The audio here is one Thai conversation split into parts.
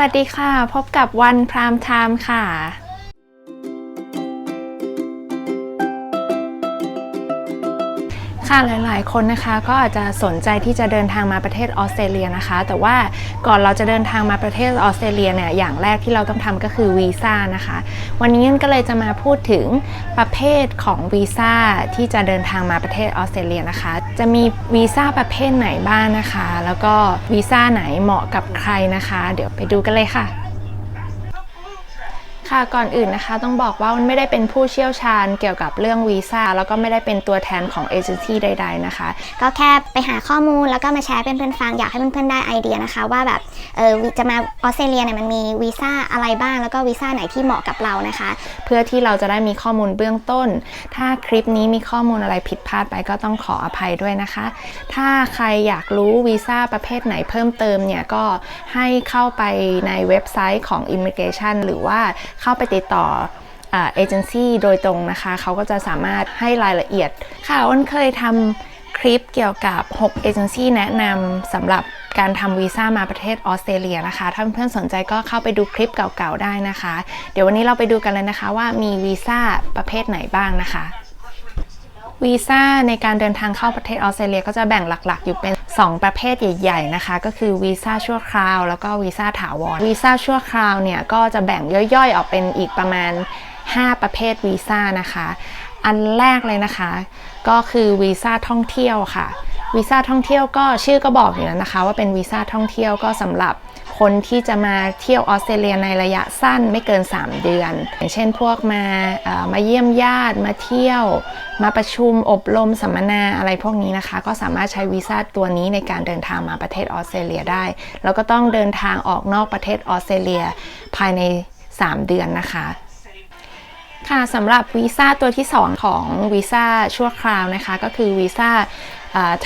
วัสดีค่ะ พบกับวันพรามไทม์ค่ะ ค่ะหลาย ๆ คนนะคะก็อาจจะสนใจที่จะเดินทางมาประเทศออสเตรเลียนะคะ แต่ว่าก่อนเราจะเดินทางมาประเทศออสเตรเลียเนี่ยอย่างแรกที่เราต้องทำก็คือวีซ่านะคะ วันนี้ก็เลยจะมาพูดถึงประเภทของวีซ่าที่จะเดินทางมาประเทศออสเตรเลียนะคะ จะมีวีซ่าประเภทไหนบ้างนะคะ แล้วก็วีซ่าไหนเหมาะกับใครนะคะ เดี๋ยวไปดูกันเลยค่ะ ค่ะก่อนอื่นนะคะต้องบอกว่ามันไม่ได้เป็นผู้เชี่ยวชาญเกี่ยวกับเรื่องวีซ่าแล้วก็ไม่ได้เป็นตัวแทนของเอเจนซี่ใด ๆนะคะ ก็แค่ไปหาข้อมูลแล้วก็มาแชร์ให้เพื่อนๆฟังอยากให้เพื่อนๆได้ไอเดียนะคะ ว่าแบบเออจะมาออสเตรเลียเนี่ยมันมีวีซ่าอะไรบ้างแล้วก็วีซ่าไหนที่เหมาะกับเรานะคะ เพื่อที่เราจะได้มีข้อมูลเบื้องต้น ถ้าคลิปนี้มีข้อมูลอะไรผิดพลาดไปก็ต้องขออภัยด้วยนะคะ ถ้าใครอยากรู้วีซ่าประเภทไหนเพิ่มเติมเนี่ยก็ให้เข้าไปในเว็บไซต์ของ Immigration หรือว่าเข้าไปติดต่อเอเจนซี่โดยตรงนะคะ เขาก็จะสามารถให้รายละเอียด ค่ะอ้นเคยทำคลิปเกี่ยวกับ 6 เอเจนซี่แนะนำสำหรับการทำวีซ่ามาประเทศออสเตรเลียนะคะ ถ้าเพื่อนสนใจก็เข้าไปดูคลิปเก่าๆได้นะคะ เดี๋ยววันนี้เราไปดูกันเลยนะคะว่ามีวีซ่าประเภทไหนบ้างนะคะวีซ่าในการเดินทางเข้าประเทศออสเตรเลียก็จะแบ่งหลัก ๆ อยู่เป็น 2 ประเภทใหญ่ๆนะคะ ก็คือวีซ่าชั่วคราว แล้วก็วีซ่าถาวรวีซ่าชั่วคราวเนี่ยก็จะแบ่งย่อยๆ ออกเป็นอีกประมาณ 5 ประเภทวีซ่านะคะ อันแรกเลยนะคะ ก็คือวีซ่าท่องเที่ยวค่ะวีซ่าท่องเที่ยวก็ชื่อก็บอกอยู่แล้วนะคะ ว่าเป็นวีซ่าท่องเที่ยวก็สำหรับ คนที่จะมาเที่ยวออสเตรเลียในระยะสั้นไม่เกิน 3 เดือน อย่างเช่นพวกมามาเยี่ยมญาติมาเที่ยว มาประชุมอบรมสัมมนาอะไรพวกนี้นะคะ ก็สามารถใช้วีซ่าตัวนี้ในการเดินทางมาประเทศออสเตรเลียได้ แล้วก็ต้องเดินทางออกนอกประเทศออสเตรเลียภายใน 3 เดือนนะคะค่ะสำหรับวีซ่าตัวที่ 2 ของวีซ่าชั่วคราวนะคะ ก็คือวีซ่า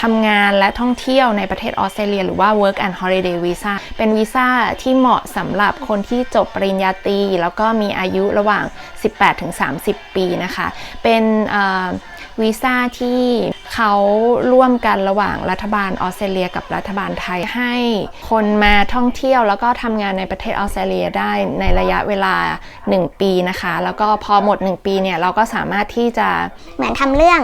ทำงานและท่องเที่ยวในประเทศออสเตรเลีย หรือว่า work and holiday visa เป็นวีซ่าที่เหมาะสำหรับคนที่จบปริญญาตรีแล้วก็มีอายุระหว่าง 18-30 ปีนะคะ เป็นวีซ่าที่ เขาร่วมกันระหว่างรัฐบาลออสเตรเลียกับรัฐบาลไทยให้คนมาท่องเที่ยวแล้วก็ทำงานในประเทศออสเตรเลียได้ในระยะเวลา 1 ปีนะคะ แล้วก็พอหมด 1 ปีเนี่ยเราก็สามารถที่จะเหมือนทำเรื่อง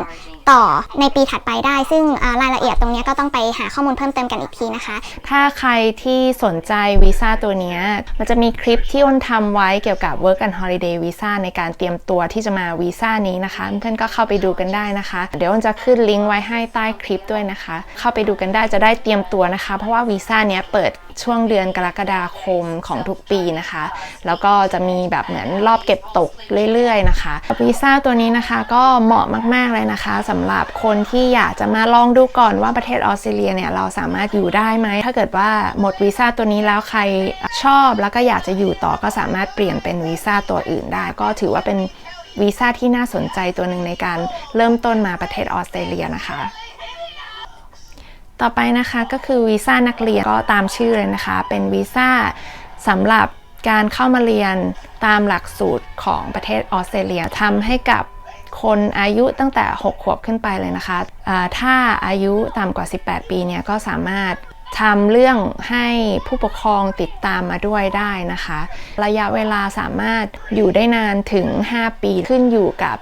ต่อในปีถัดไปได้ ซึ่งรายละเอียดตรงนี้ก็ต้องไปหาข้อมูลเพิ่มเติมกันอีกทีนะคะ ถ้าใครที่สนใจวีซ่าตัวนี้ มันจะมีคลิปที่อ้นทำไว้เกี่ยวกับ Work and Holiday Visa ในการเตรียมตัวที่จะมาวีซ่านี้นะคะ เพื่อนก็เข้าไปดูกันได้นะคะ เดี๋ยวอ้นจะขึ้นลิงก์ไว้ให้ใต้คลิปด้วยนะคะ เข้าไปดูกันได้จะได้เตรียมตัวนะคะ เพราะว่าวีซ่าเนี้ยเปิดช่วงเดือนกรกฎาคมของทุกปีนะคะ แล้วก็จะมีแบบเหมือนรอบเก็บตกเรื่อยๆนะคะวีซ่าตัวนี้นะคะก็เหมาะมากๆเลยนะคะสำหรับคนที่อยากจะมาลองดูก่อนว่าประเทศออสเตรเลียเนี่ยเราสามารถอยู่ได้ไหม ถ้าเกิดว่าหมดวีซ่าตัวนี้แล้วใครชอบแล้วก็อยากจะอยู่ต่อก็สามารถเปลี่ยนเป็นวีซ่าตัวอื่นได้ ก็ถือว่าเป็น วีซ่าที่น่าสนใจตัวหนึ่งในการเริ่มต้นมาประเทศออสเตรเลียนะคะต่อไปนะคะก็คือวีซ่านักเรียนก็ตามชื่อเลยนะคะ เป็นวีซ่าสำหรับการเข้ามาเรียนตามหลักสูตรของประเทศออสเตรเลียทำให้กับคนอายุตั้งแต่ 6 ขวบขึ้นไปเลยนะคะอ่าถ้าอายุต่ำกว่า 18 ปีเนี่ยก็สามารถ ทำเรื่องให้ผู้ปกครองติดตามมาด้วยได้นะคะ ระยะเวลาสามารถอยู่ได้นานถึง 5 ปีขึ้นอยู่กับ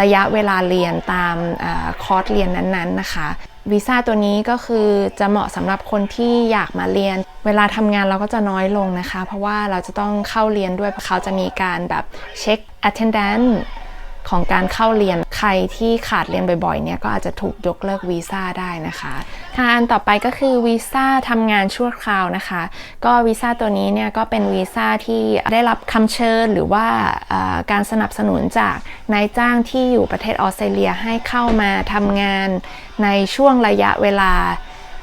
ระยะเวลาเรียนตามอคอร์สเรียนนั้นๆนะคะวีซ่าตัวนี้ก็คือจะเหมาะสำหรับคนที่อยากมาเรียน เวลาทำงานเราก็จะน้อยลงนะคะ เพราะว่าเราจะต้องเข้าเรียนด้วยเพราะเขาจะมีการแบบเช็ค attendance ของการเข้าเรียนใครที่ขาดเรียนบ่อยๆเนี่ยก็อาจจะถูกยกเลิกวีซ่าได้นะคะค่ะอันต่อไปก็คือวีซ่าทำงานชั่วคราวนะคะ ก็วีซ่าตัวนี้เนี่ยก็เป็นวีซ่าที่ได้รับคำเชิญหรือว่าการสนับสนุนจากนายจ้างที่อยู่ประเทศออสเตรเลียให้เข้ามาทำงานในช่วงระยะเวลา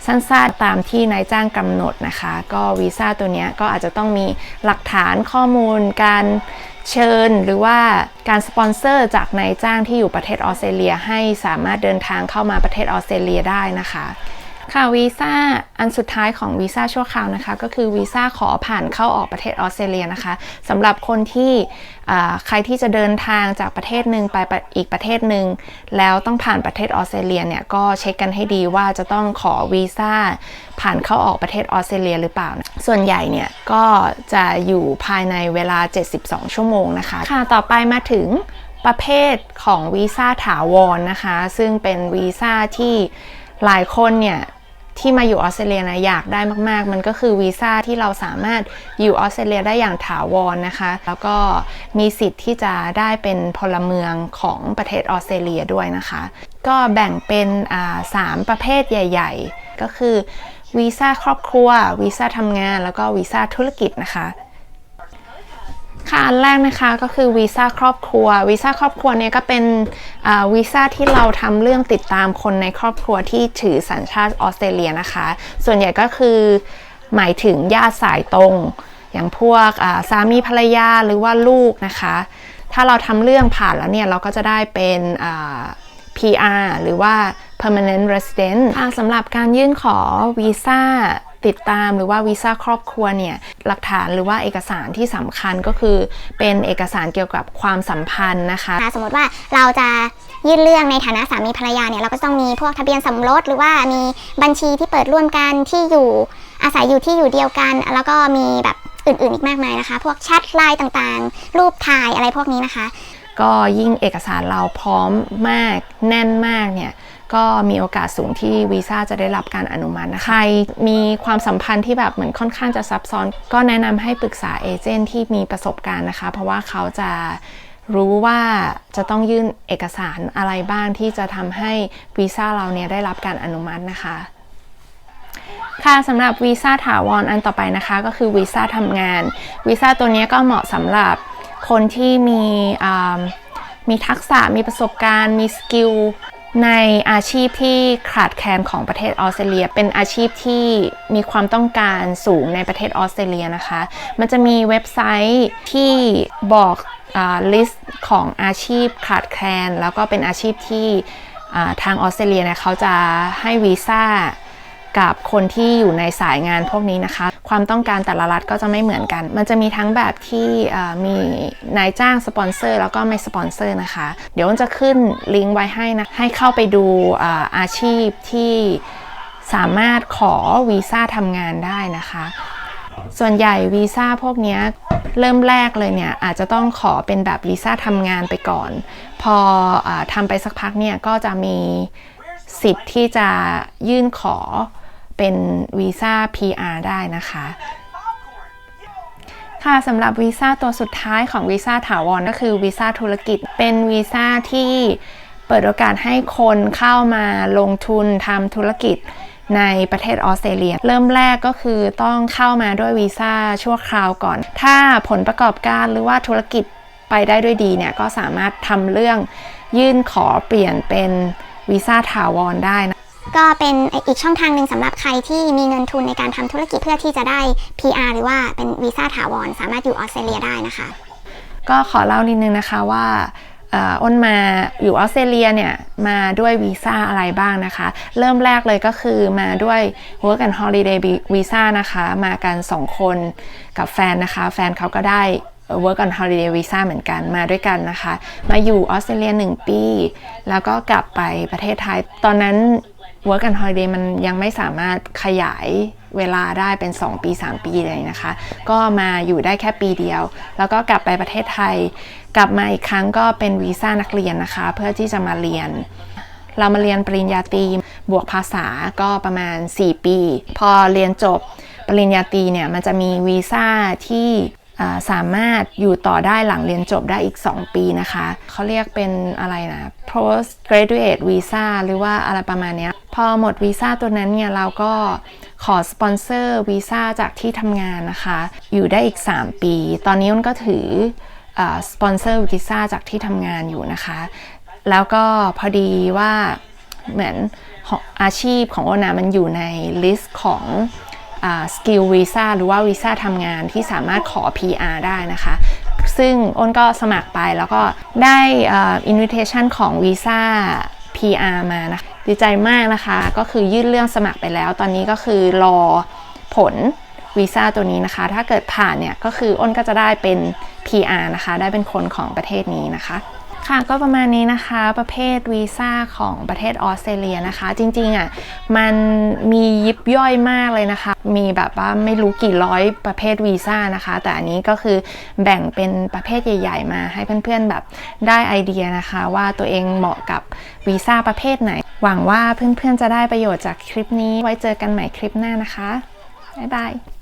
สั้นๆตามที่นายจ้างกำหนดนะคะ ก็วีซ่าตัวนี้ก็อาจจะต้องมีหลักฐานข้อมูลการ เชิญหรือว่าการสปอนเซอร์จากนายจ้างที่อยู่ประเทศออสเตรเลีย ให้สามารถเดินทางเข้ามาประเทศออสเตรเลียได้นะคะ ค่ะวีซ่าอันสุดท้ายของวีซ่าชั่วคราวนะคะ ก็คือวีซ่าขอผ่านเข้าออกประเทศออสเตรเลียนะคะสำหรับคนที่ใครที่จะเดินทางจากประเทศหนึ่งไปปอีกประเทศหนึ่งแล้วต้องผ่านประเทศออสเตรเลียเนี่ยก็เช็คกันให้ดีว่าจะต้องขอวีซ่าผ่านเข้าออกประเทศออสเตรเลียหรือเปล่านะส่วนใหญ่เนี่ยก็จะอยู่ภายในเวลา 72 ชั่วโมงนะคะ ค่ะต่อไปมาถึงประเภทของวีซ่าถาวรนะคะ ซึ่งเป็นวีซ่าที่หลายคนเนี่ย ที่มาอยู่ออสเตรเลียนะอยากได้มาก ๆ มันก็คือวีซ่าที่เราสามารถอยู่ออสเตรเลียได้อย่างถาวรนะคะ แล้วก็มีสิทธิ์ที่จะได้เป็นพลเมืองของประเทศออสเตรเลียด้วยนะคะ ก็แบ่งเป็นอ่าสามประเภทใหญ่ ๆ ก็คือวีซ่าครอบครัววีซ่าทำงานแล้วก็วีซ่าธุรกิจนะคะ ค่ะอันแรกนะคะก็คือวีซ่าครอบครัววีซ่าครอบครัวเนี่ยก็เป็นวีซ่าที่เราทำเรื่องติดตามคนในครอบครัวที่ถือสัญชาติออสเตรเลียนะคะ ส่วนใหญ่ก็คือหมายถึงญาติสายตรง อย่างพวกสามีภรรยาหรือว่าลูกนะคะ ถ้าเราทำเรื่องผ่านแล้วเนี่ยเราก็จะได้เป็น PR หรือว่า permanent resident สำหรับการยื่นขอวีซ่า ติดตามหรือว่าวีซ่าครอบครัวเนี่ยหลักฐานหรือว่าเอกสารที่สำคัญก็คือเป็นเอกสารเกี่ยวกับความสัมพันธ์นะคะนะคะ สมมติว่าเราจะยื่นเรื่องในฐานะสามีภรรยาเนี่ยเราก็ต้องมีพวกทะเบียนสมรสหรือว่ามีบัญชีที่เปิดร่วมกันที่อยู่อาศัยอยู่ที่อยู่เดียวกัน แล้วก็มีแบบอื่นๆอีกมากมายนะคะ พวกแชทไลน์ต่างๆ รูปถ่ายอะไรพวกนี้นะคะ ก็ยิ่งเอกสารเราพร้อมมากแน่นมากเนี่ย ก็มีโอกาสสูงที่วีซ่าจะได้รับการอนุมัตินะคะใครมีความสัมพันธ์ที่แบบเหมือนค่อนข้างจะซับซ้อน ก็แนะนำให้ปรึกษาเอเจนต์ที่มีประสบการณ์นะคะ เพราะว่าเขาจะรู้ว่าจะต้องยื่นเอกสารอะไรบ้างที่จะทำให้วีซ่าเราเนี่ยได้รับการอนุมัตินะคะค่ะสำหรับวีซ่าถาวรอันต่อไปนะคะก็คือวีซ่าทำงานวีซ่าตัวนี้ก็เหมาะสำหรับคนที่มีมีทักษะมีประสบการณ์ มีสกิล ในอาชีพที่ขาดแคลนของประเทศออสเตรเลีย เป็นอาชีพที่มีความต้องการสูงในประเทศออสเตรเลียนะคะ มันจะมีเว็บไซต์ที่บอกลิสต์ของอาชีพขาดแคลน แล้วก็เป็นอาชีพที่ทางออสเตรเลียเนี่ยเขาจะให้วีซ่ากับคนที่อยู่ในสายงานพวกนี้นะคะ ความต้องการแต่ละรัฐก็จะไม่เหมือนกัน มันจะมีทั้งแบบที่มีนายจ้างสปอนเซอร์แล้วก็ไม่สปอนเซอร์นะคะ เดี๋ยวจะขึ้นลิงก์ไว้ให้นะให้เข้าไปดูอาอาชีพที่สามารถขอวีซ่าทำงานได้นะคะ ส่วนใหญ่วีซ่าพวกนี้เริ่มแรกเลยเนี่ยอาจจะต้องขอเป็นแบบวีซ่าทำงานไปก่อน พออทำไปสักพักเนี่ยก็จะมีสิทธิ์ที่จะยื่นขอ เป็นวีซ่า PR ได้นะคะค่ะสำหรับวีซ่าตัวสุดท้ายของวีซ่าถาวรก็คือวีซ่าธุรกิจ เป็นวีซ่าที่เปิดโอกาสให้คนเข้ามาลงทุนทำธุรกิจในประเทศออสเตรเลีย เริ่มแรกก็คือต้องเข้ามาด้วยวีซ่าชั่วคราวก่อน ถ้าผลประกอบการหรือว่าธุรกิจไปได้ด้วยดีเนี่ยก็สามารถทำเรื่องยื่นขอเปลี่ยนเป็นวีซ่าถาวรได้นะ ก็เป็นอีกช่องทางหนึ่งสำหรับใครที่มีเงินทุนในการทำธุรกิจเพื่อที่จะได้ PR หรือว่าเป็นวีซ่าถาวรสามารถอยู่ออสเตรเลียได้นะคะ ก็ขอเล่านิดนึงนะคะว่าอ้นมาอยู่ออสเตรเลียเนี่ยมาด้วยวีซ่าอะไรบ้างนะคะ เริ่มแรกเลยก็คือมาด้วย Work and Holiday Visa นะคะ มากัน2คนกับแฟนนะคะ แฟนเขาก็ได้ Work and Holiday Visa เหมือนกันมาด้วยกันนะคะ มาอยู่ออสเตรเลีย1ปี แล้วก็กลับไปประเทศไทย ตอนนั้น Work and Holiday มันยังไม่สามารถขยายเวลาได้เป็น 2 ปี 3 ปีเลยนะคะ ก็มาอยู่ได้แค่ปีเดียว แล้วก็กลับไปประเทศไทย กลับมาอีกครั้งก็เป็นวีซ่านักเรียนนะคะ เพื่อที่จะมาเรียน เรามาเรียนปริญญาตรีบวกภาษาก็ประมาณ 4 ปี พอเรียนจบปริญญาตรีเนี่ยมันจะมีวีซ่าที่สามารถอยู่ต่อได้หลังเรียนจบได้อีก 2 ปีนะคะ เขาเรียกเป็นอะไรนะ post graduate visa หรือว่าอะไรประมาณเนี้ย พอหมดวีซ่าตัวนั้นเนี่ยเราก็ขอสปอนเซอร์วีซ่าจากที่ทำงานนะคะ อยู่ได้อีก 3 ปี ตอนนี้มันก็ถือสปอนเซอร์วีซ่าจากที่ทำงานอยู่นะคะ แล้วก็พอดีว่าเหมือนองอาชีพของโอนามันอยู่ในลิสต์ของสกิลวีซ่าหรือว่าวีซ่าทำงานที่สามารถขอ PR ได้นะคะ ซึ่งอ้นก็สมัครไปแล้วก็ได้อินวิเทชันของวีซ่า PR มานะคะ ดีใจมากนะคะ ก็คือยื่นเรื่องสมัครไปแล้ว ตอนนี้ก็คือรอผลวีซ่าตัวนี้นะคะ ถ้าเกิดผ่านเนี่ยก็คืออ้นก็จะได้เป็น PR นะคะ ได้เป็นคนของประเทศนี้นะคะ ค่ะก็ประมาณนี้นะคะประเภทวีซ่าของประเทศออสเตรเลียนะคะ จริงๆอะมันมียิบย่อยมากเลยนะคะ มีแบบว่าไม่รู้กี่ร้อยประเภทวีซ่านะคะ แต่อันนี้ก็คือแบ่งเป็นประเภทใหญ่ ๆ มาให้เพื่อนๆแบบได้ไอเดียนะคะ ว่าตัวเองเหมาะกับวีซ่าประเภทไหน หวังว่าเพื่อนๆจะได้ประโยชน์จากคลิปนี้ไว้เจอกันใหม่คลิปหน้านะคะบ๊ายบาย